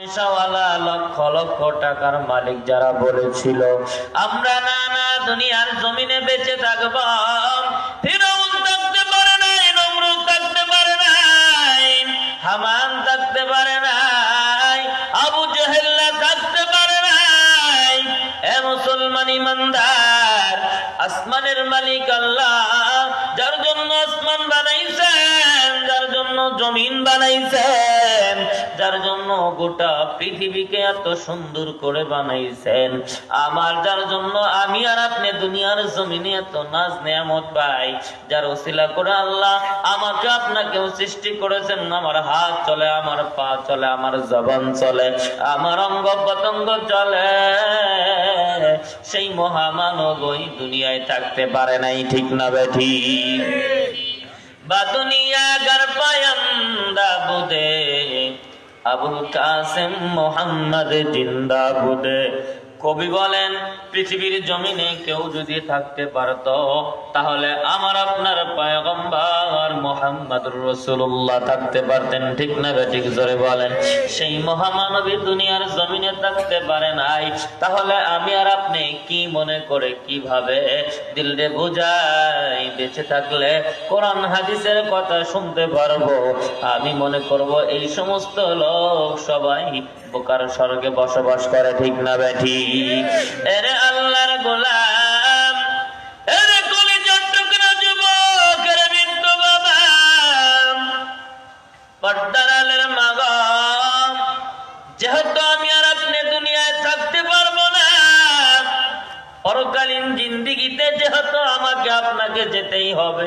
লক্ষ লক্ষ টাকার মালিক যারা বলেছিল, আমরা না না দুনিয়ার জমিনে বেঁচে থাকব। ফিরাউন থাকতে পারে নাই, নমরুদ থাকতে পারে নাই, হামান থাকতে পারে নাই, আবু জেহেল্লা থাকতে পারে নাই। এ মুসলমান ইমানদার, আসমানের মালিক আল্লাহ, যার জন্য আসমান বানাইছেন, যার জন্য জমিন বানাইছেন যার জন্য গোটা পৃথিবীকে এত সুন্দর করে বানাইছেন। আমার যার জন্য আমি আর আপনি দুনিয়ার জমিনে এত নাজ নেয়ামত পাই, যার ওসিলা করে আল্লাহ আমাকে আপনাকেও সৃষ্টি করেছেন, আমার হাত চলে, আমার পা চলে, আমার জবান চলে, আমার অঙ্গ পতঙ্গ চলে। সেই মহামানব ওই দুনিয়ায় থাকতে পারে নাই, ঠিক না বেঠি বা দুনিয়া গর বুদে আবুল কাসেম মোহাম্মদ জিন্দা বুদে কবি বলেন, পৃথিবীর জমিনে কেউ যদি থাকতে পারত, তাহলে আমার আপনার পায়গম্বর মোহাম্মদ রসুল্লাহ থাকতে পারতেন, ঠিক না ঠিক জোরে বলেন। সেই মহামানবী দুনিয়ার জমিনে থাকতে পারে নাই, তাহলে আমি আর আপনি কি মনে করে কীভাবে দিলরে বুঝাই বেঁচে থাকলে কোরআন হাদিসের কথা শুনতে পারব? আমি মনে করব এই সমস্ত লোক সবাই বোকার স্বর্গে বসবাস করে, ঠিক না ব্যাঠি এরে আল্লাহর গোলাম, এরে কলি চট্টগ্রাম যুবক এরে বিন্দু বাবা পর্দারালের মাগম যেহেতু আমি আর আপনি দুনিয়ায় থাকতে পারব না, পরকালীন জিন্দিগিতে যেহেতু আমাকে আপনাকে যেতেই হবে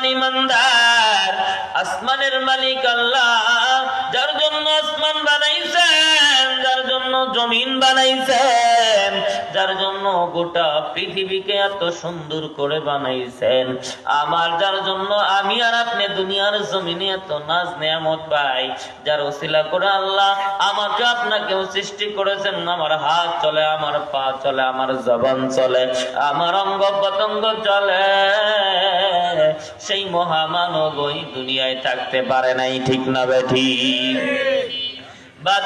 মুসলমান ইমানদার, আসমানের মালিক আল্লাহ, যার জন্য আসমান বানাইছেন, যার জন্য জমিন বানাইছেন, যার জন্য গোটা পৃথিবীকে এত সুন্দর করে বানাইছেন। আমার যার জন্য আমি আর আপনি দুনিয়ার জমিনে এত নাজ নেয়ামত পাই, যার ওসিলা করে আল্লাহ আমাকে আপনাকেও সৃষ্টি করেছেন, আমার হাত চলে, আমার পা চলে, আমার জবান চলে, আমার অঙ্গ পতঙ্গ চলে। সেই মহামানব ওই দুনিয়ায় থাকতে পারে নাই ঠিক না ব্যাঠি বা